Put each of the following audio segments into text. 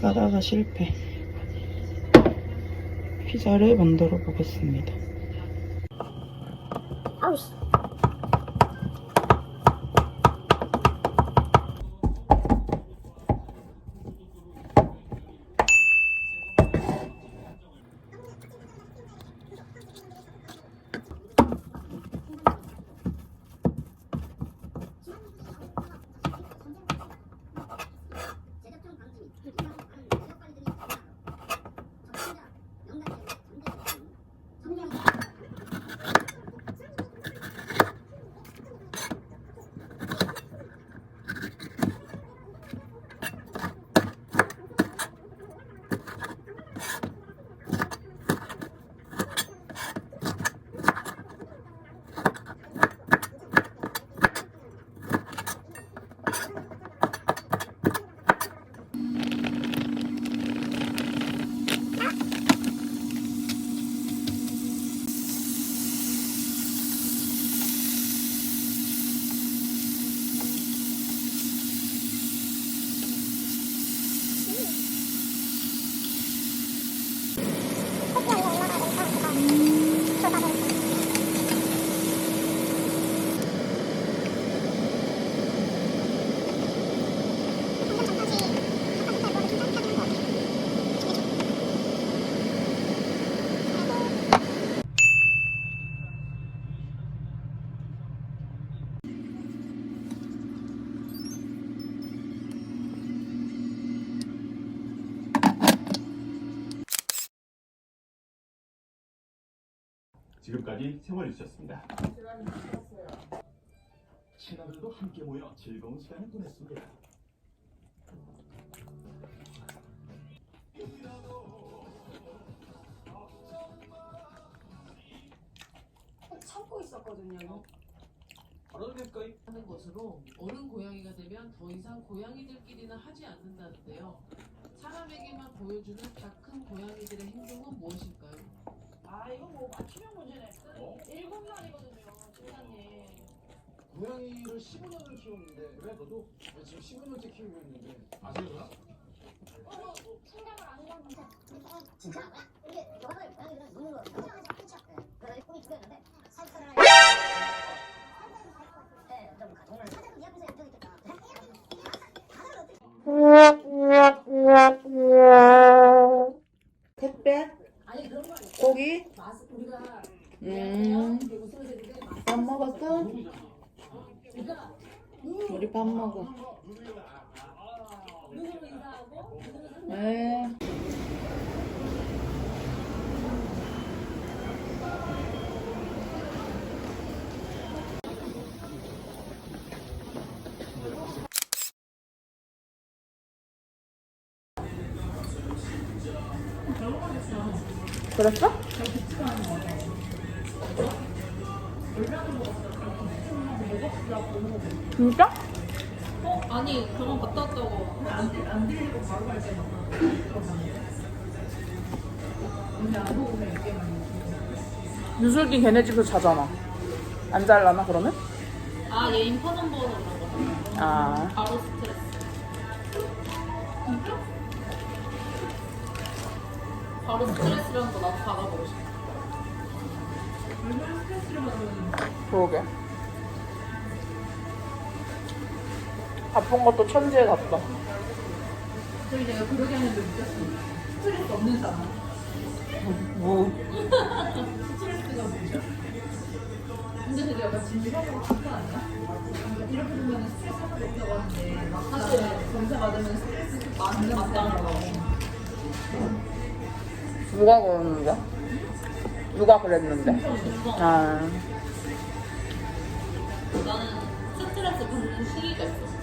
까다가 실패. 피자를 만들어 보겠습니다. 아우씨. 지금까지 생활뉴스였습니다. 친구들도 함께 모여 즐거운 시간을 보냈습니다. 참고 있었거든요. 하는 것으로 어른 고양이가 되면 더 이상 고양이들끼리는 하지 않는다는데요. 사람에게만 보여주는 다 큰 고양이들의 행동은 무엇일까요? 아 이거 뭐 맞추면 마리거든요, 팀장님. 고양이를 15년을 키웠는데 왜 너도 지금 15년째 키우고 있는데 아세요? 어, 생각을 안 문제. 진짜? 이게 너를 고양이들은 노는 거 굉장히 그렇죠. 그래서 꿈이 두 개였는데 네, 좀네 앞에서. 택배? 아니 그런 거 아니야. 고기? 마스 우리가 음. 웃으면서 했는데 마스. 밥 먹었어? 그러니까 우리 밥 먹어. 누구로 인사하고. 네. 그랬어? 진짜? 아니 병원 갔다 왔다고 유슬기 걔네 집에서 자잖아. 안 잘라나 그러면? 아얘 인파 넘버로 그런 거 아. 바로 스트레스 바로 스트레스라는 거 나도 받아보고 싶어 그러게. 바쁜 것도 천지에 갔다. 저희 내가 그러게 하는데 느꼈어 스트레스 없는 사람 뭐. 스트레스가 뭐죠? 근데 되게 약간 진지하고 그런 거 아니야? 이렇게 보면 스트레스 하나도 없다고 하는데 사실 검사 받으면 스트레스 많은 맞다는 거 누가 그러는데? 누가 그랬는데? 아. 나는 스트레스 받는 시기가 있어.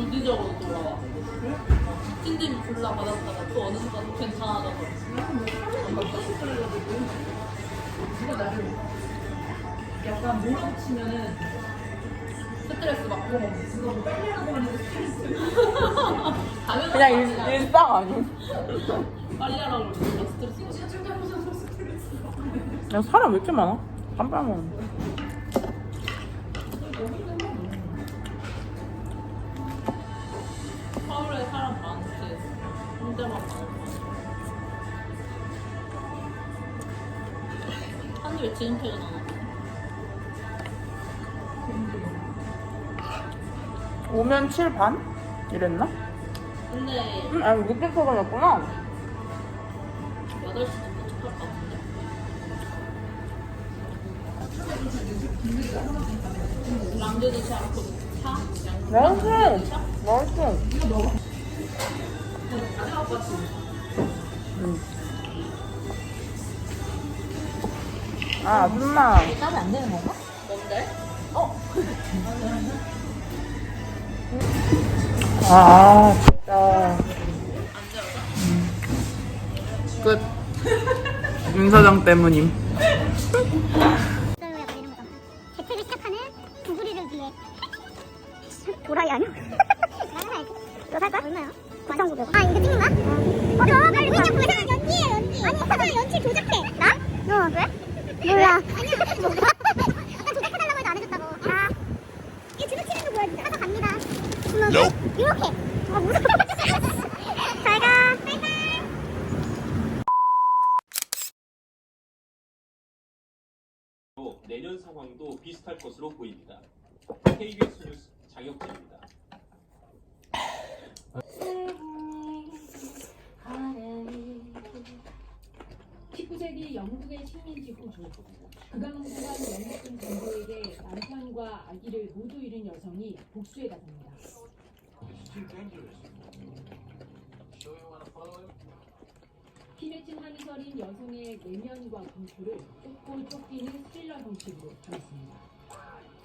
주기적으로 돌아와. 찐딘 졸라 받았다가 또 어느 순간 괜찮아져서. 누가 나를 약간 몰아붙이면은 스트레스 받고 누가 뭐 빨리라고 하는데 스트레스. 당연한 그냥 거 일, 아니야. 일상 아니? 빨리 하라고 그러니까 스트레스 받아. 야, 사람 왜 이렇게 많아? 깜빡이야. 서 지금 퇴근하나? 오면 7 반? 이랬나? 근데 응, 아니, 늦게 퇴근했구나. 8시쯤 도착할 것 같은데? 랑드도 차 않고 차? 맛있어. 맛있어. 응. 아, 아줌마. 따로 안 되는 건가? 뭔데? 아, 진짜. 끝. 윤 사장 때문임. 몰라. 아니야, 뭐가? 아까 조작해달라고 해도 안 해줬다고. 아. 이거 조작치는 거 보여주자. 가서 갑니다. 그러면 이렇게. 아, 무서워. 잘 가. 바이바이. 로 내년 상황도 비슷할 것으로 보입니다. KBS 뉴스 장혁진입니다. (19세기) 영국의 식민지 호주 그가망스한 영국군 정부에게 남편과 아기를 모두 잃은 여성이 복수에 나섭니다. 피맺힌 한이설인 여성의 내면과 공포를 쫓고 쫓기는 스릴러 형식으로 담았습니다.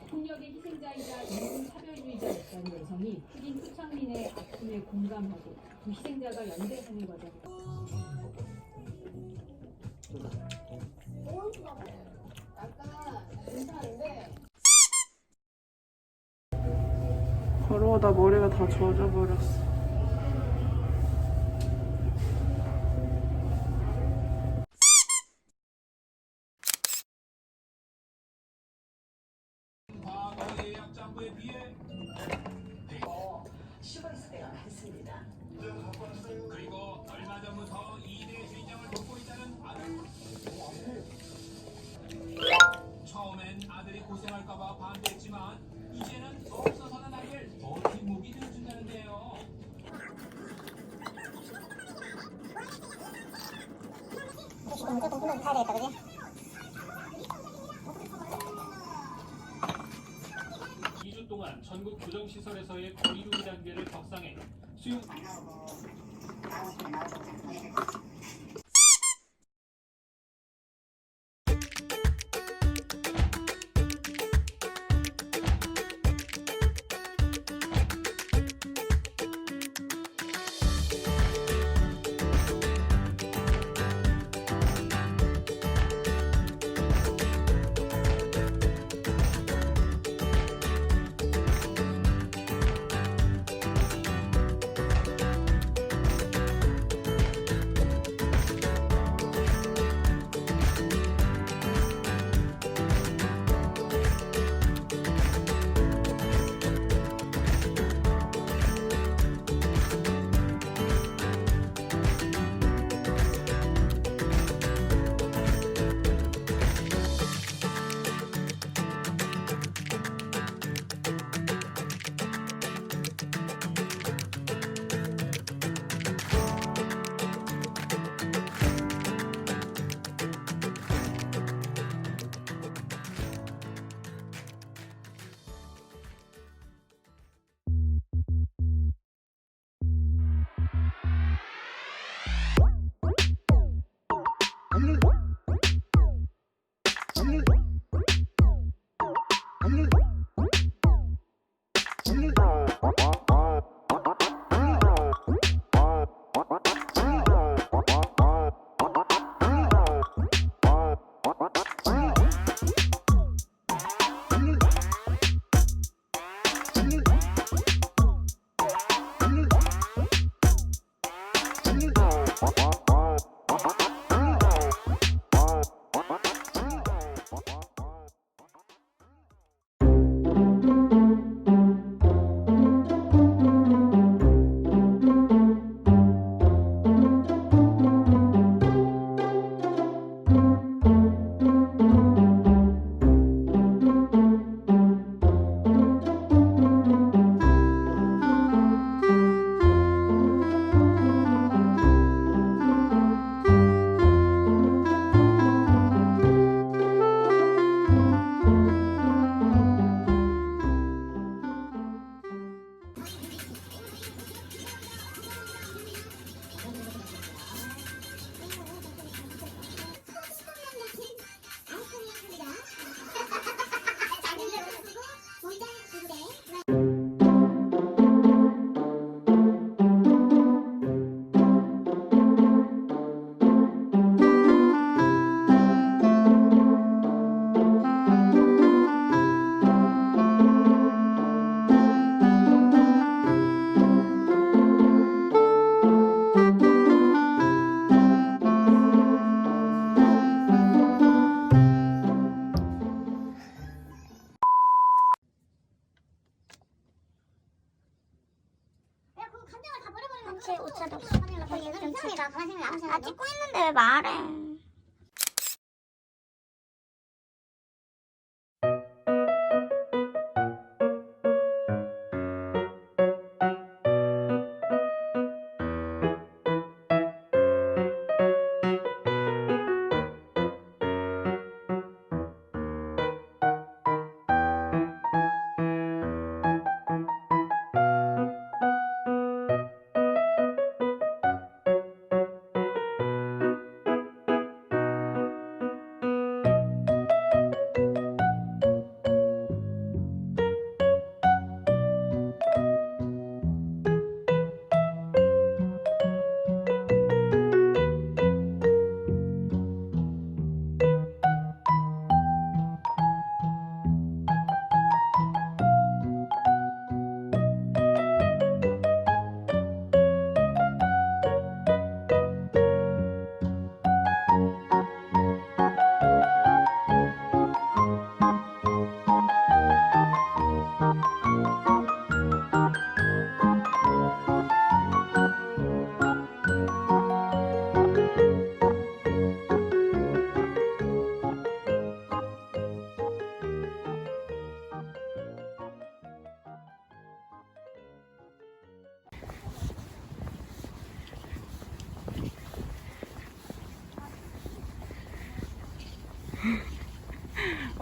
폭력의 희생자이자 인종 차별주의자였던 여성이 흑인 후창민의 아픔에 공감하고 두 희생자가 연대하는 과정. 걸어오다 머리가 다 젖어버렸어. 그리고 얼마 전부터 2대 주인장을 돕고 있다는 아들. 처음엔 아들이 고생할까봐 반대했지만 이제는 가야 되겠다, 그지? 동안 전국 교정시설에서의 거리두기 단계를 격상해 수용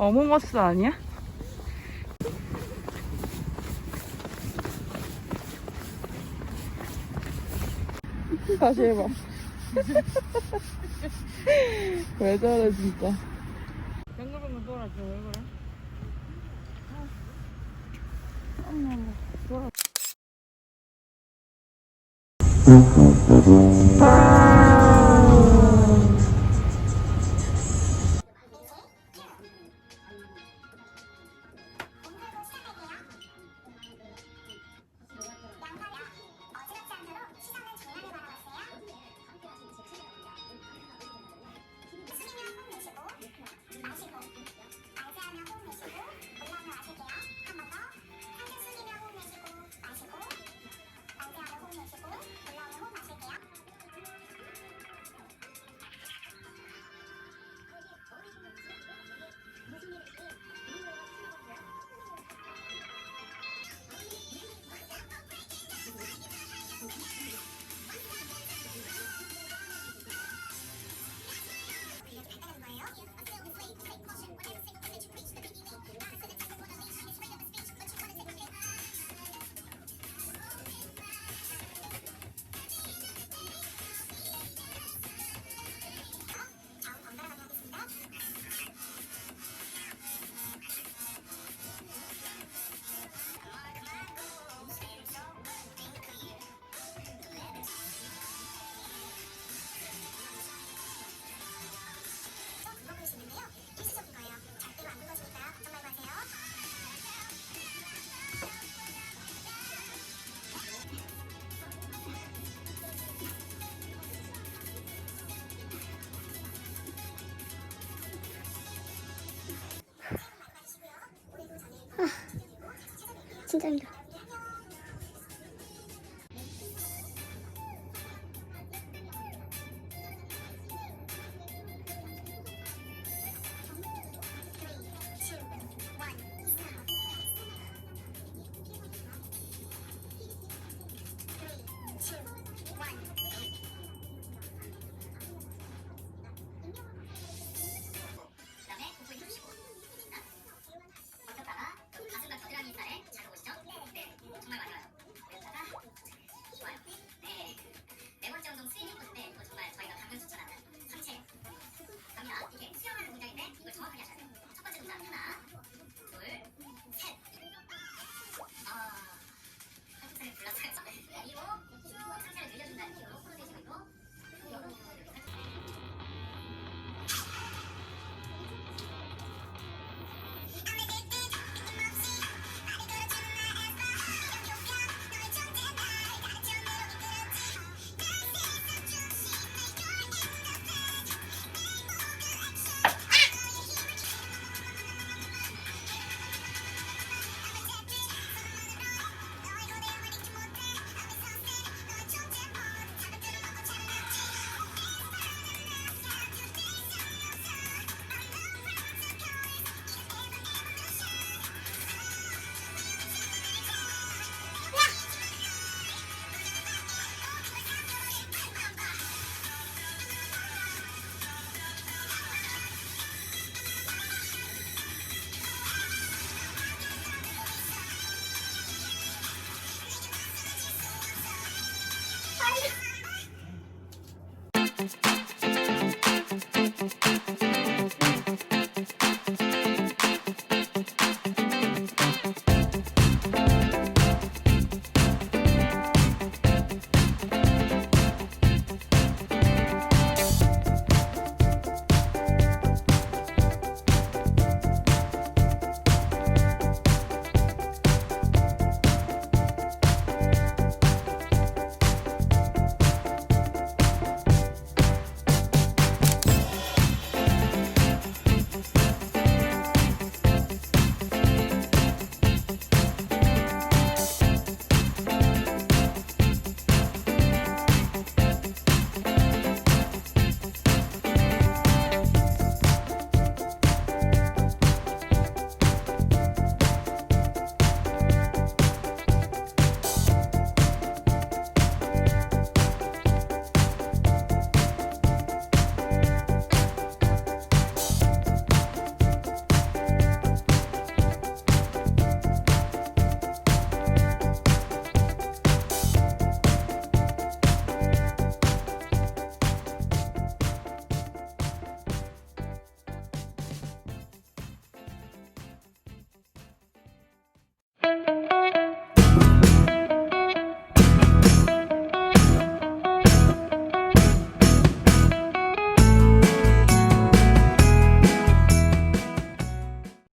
어몽어스 아니야? 다시 해봐. 왜 저래 진짜. 뱅글뱅글 돌아줘 왜 그래? 아, 엄마 돌아. 진짜입니다.